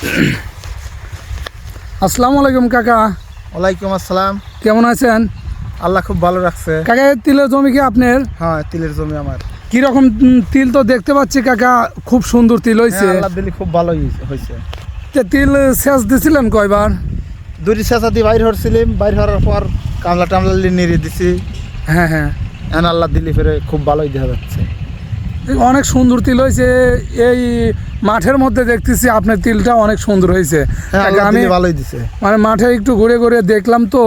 আসসালামু আলাইকুম কাকা। ওয়ালাইকুম আসসালাম। কেমন আছেন? আল্লাহ খুব ভালো রাখছে। কাকা তিলের জমি কি আপনার? হ্যাঁ তিলের জমি আমার। কীরকম তিল তো দেখতে পাচ্ছি কাকা খুব সুন্দর তিল হয়েছে। হ্যাঁ, আল্লাহ দিলি খুব ভালো হয়েছে। তে তিল সেচ দিছিলেন কয়বার? দুটি চেঁচা দিয়ে বাইর হচ্ছিলাম বাইর হওয়ার পর কামলা টামলা নিয়ে দিছি। হ্যাঁ হ্যাঁ। এখন আল্লাহ দিলি ফেরে খুব ভালোই দেখা যাচ্ছে। অনেক সুন্দর তিল হয়েছে। এই মাঠের মধ্যে দেখতেছি আপনার তিলটা অনেক সুন্দর হয়েছে। হ্যাঁ আমি ভালোই দিছে। মানে মাঠে একটু ঘুরে ঘুরে দেখলাম তো।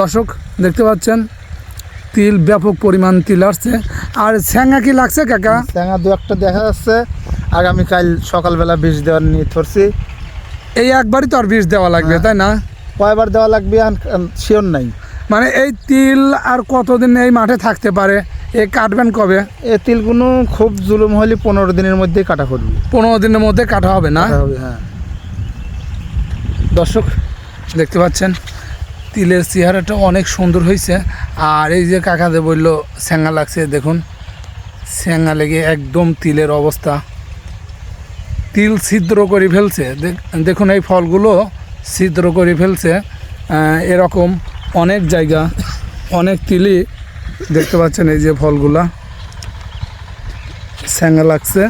দর্শক দেখতে পাচ্ছেন? তিল ব্যাপক পরিমাণ তিল আসছে। আর স্যাঙ্গা কি লাগছে কাকা? ট্যাঙা দু একটা দেখা যাচ্ছে। আগামীকাল সকালবেলা বীজ দেওয়ার নিয়ে ধরছি। এই একবারই তো আর বীজ দেওয়া লাগবে হ্যাঁ। তাই না? কয়বার দেওয়া লাগবে শিওর নাই। মানে এই তিল আর কতদিন এই মাঠে থাকতে পারে? এ কাটবেন কবে? এ তিলগুলো খুব জুলুম হলে পনেরো দিনের মধ্যেই কাটা করবে পনেরো দিনের মধ্যে কাটা হবে না? হবে হ্যাঁ। দর্শক দেখতে পাচ্ছেন তিলের চেহারাটা অনেক সুন্দর হয়েছে। আর এই যে কাকাদে বলল স্যাঙ্গা লাগছে দেখুন। স্যাঙ্গা লেগে একদম তিলের অবস্থা। তিল ছিদ্র করে ফেলছে। দেখ- দেখুন এই ফলগুলো ছিদ্র করে ফেলছে। এরকম অনেক জায়গা অনেক তিলই দেখতে পাচ্ছেন এই যে ফলগুলা। স্যাঙ্গা লাগছে।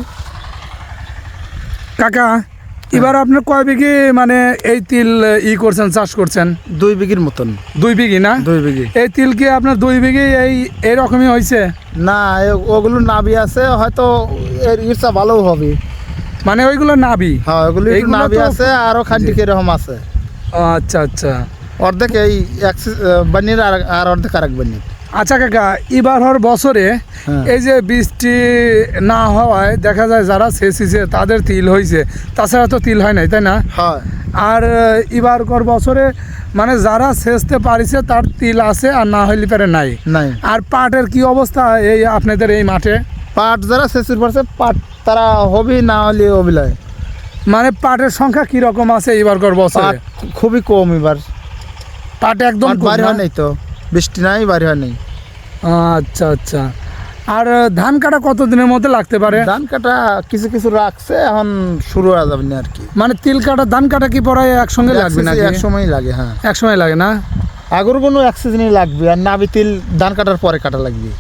কাকা এবার আপনার কয় বিঘি মানে এই তিল ই করছেন চাষ করছেন? দুই বিঘির মতন। দুই বিঘি না? দুই বিঘি। এই তিল কি আপনার দুই বিঘি এই এরকমই হয়েছে না ওগুলো নাবি আছে হয়তো এর ইচ্ছা ভালো হবে। মানে ওইগুলো নাবি? হ্যাঁ ওগুলো একটু নাবি আছে আরও খান্ডি কীরকম আছে। আচ্ছা আচ্ছা। অর্ধেক এই এক বানির আর আর অর্ধেক আর এক বানির আচ্ছা কাকা এবার হর বছরে হ্যাঁ। এই যে বৃষ্টি না হওয়ায় দেখা যায় যারা সেচিছে তাদের তিল হয়েছে তাছাড়া তো তিল হয় নাই তাই না? আর এবার কর বছরে মানে যারা সেচতে পারিছে তার তিল আছে আর না হইলে পারে নাই। নাই। আর পাটের কি অবস্থা এই আপনাদের এই মাঠে? পাট যারা শেষের পারছে পাট তারা হবি না হলে অবিলয় মানে পাটের সংখ্যা কি রকম আছে এবার কর বছরে? খুবই কম এবার। পাট একদম বাড়ি হয় নাই তো। বৃষ্টি নাই বাড়ি হয় নাই। আচ্ছা আচ্ছা। আর ধান কাটা কত দিনের মধ্যে লাগতে পারে? ধান কাটা কিছু কিছু রাখছে এখন শুরু হয়ে যাবে না আর কি। মানে তিল কাটা ধান কাটা কি পরে একসঙ্গে লাগবে নাকি? এক সময় লাগে হ্যাঁ। এক সময় লাগে না? আগর কোনো এক সিজনই লাগবে আর নাবি তিল ধান কাটার পরে কাটা লাগবে।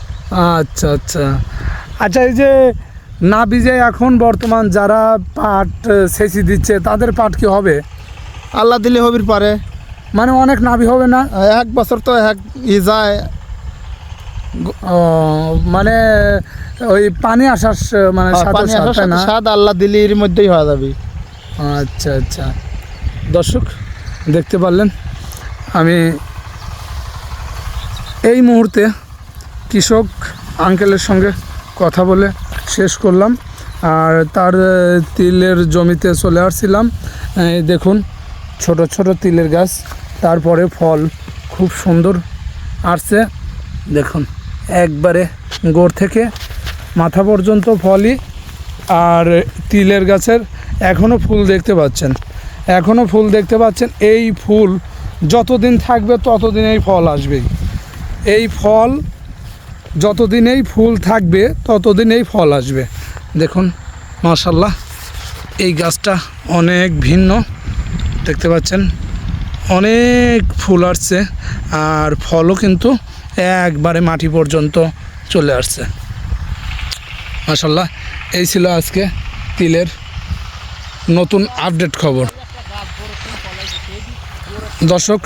আচ্ছা আচ্ছা। আচ্ছা এই যে না বিজে এখন বর্তমান যারা পাট সেচি দিচ্ছে তাদের পাট কি হবে? আল্লাহ দিলে হবির পারে। মানে অনেক নাবি হবে না? এক বছর তো এক ই যায় মানে ওই পানি আসার মানে পানি আসার না? স্বাদ আল্লাহ দিলে এর মধ্যেই হয়ে যাবে। আচ্ছা আচ্ছা। দর্শক দেখতে পারলেন আমি এই মুহূর্তে কৃষক আঙ্কেলের সঙ্গে কথা বলে শেষ করলাম। আর তার তিলের জমিতে চলে আসছিলাম। দেখুন ছোট ছোট তিলের গাছ তারপরে ফল খুব সুন্দর আসছে। দেখুন। একবারে গোড় থেকে মাথা পর্যন্ত ফলই আর তিলের গাছের এখনও ফুল দেখতে পাচ্ছেন। এখনও ফুল দেখতে পাচ্ছেন, এই ফুল যতদিন থাকবে ততদিন এই ফল আসবেই। এই ফল যতদিন এই ফুল থাকবে ততদিন এই ফল আসবে। দেখুন মাশাল্লাহ এই গাছটা অনেক ভিন্ন। দেখতে পাচ্ছেন, অনেক ফুল আসছে আর ফলও কিন্তু একবারে মাটি পর্যন্ত চলে আসছে। মাশাল্লাহ এই ছিল আজকে তিলের নতুন আপডেট খবর। দর্শক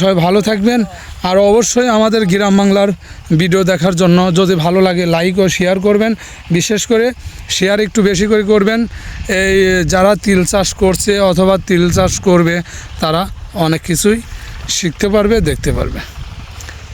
সবাই ভালো থাকবেন, আর অবশ্যই আমাদের গ্রাম বাংলার ভিডিও দেখার জন্য যদি ভালো লাগে লাইক ও শেয়ার করবেন, বিশেষ করে শেয়ার একটু বেশি করে করবেন। এই যারা তিল চাষ করছে অথবা তিল চাষ করবে, তারা অনেক কিছুই শিখতে পারবে, দেখতে পারবে।